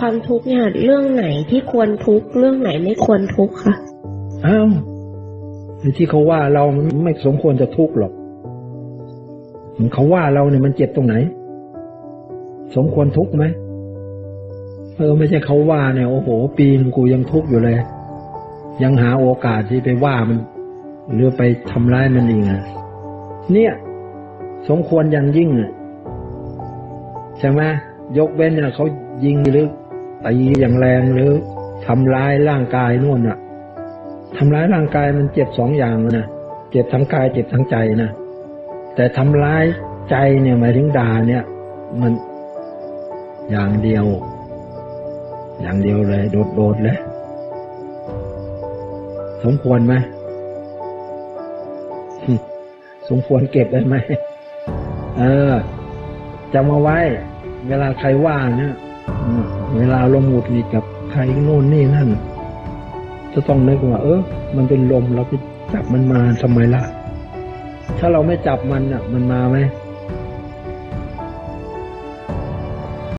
ความทุกข์เนี่ย เรื่องไหนที่ควรทุกข์เรื่องไหนไม่ควรทุกข์คะอ้าวที่เขาว่าเราไม่สมควรจะทุกข์หรอกเขาว่าเราเนี่ยมันเจ็บตรงไหน สมควรทุกข์ไหมเออไม่ใช่เขาว่าเนี่ยโอ้โห ปีนกูยังทุกข์อยู่เลย ยังหาโอกาสที่ไปว่ามัน หรือไปทำร้ายมันอีกอะเนี่ย สมควรอย่างยิ่งอะใช่ไหมยกเว้นเนี่ยเขายิงหรือ ตีอย่างแรงหรือทำร้ายร่างกายนู่นอะทำร้ายร่างกายมันเจ็บสองอย่างนะเจ็บทั้งกายเจ็บทั้งใจนะแต่ทำร้ายใจเนี่ยหมายถึงด่าเนี่ย มันอย่างเดียว อย่างเดียวเลย โดดๆเลย สมควรไหมสมควรเก็บได้ไหมเออจำเอาไว้ เวลาใครว่าเนี่ย เวลาลมหงุดหงิดกับใครโน่นนี่นั่น จะต้องนึกว่า เออ มันเป็นลมเราไปจับมันมาทำไมล่ะ ถ้าเราไม่จับมันอะ มันมาไหม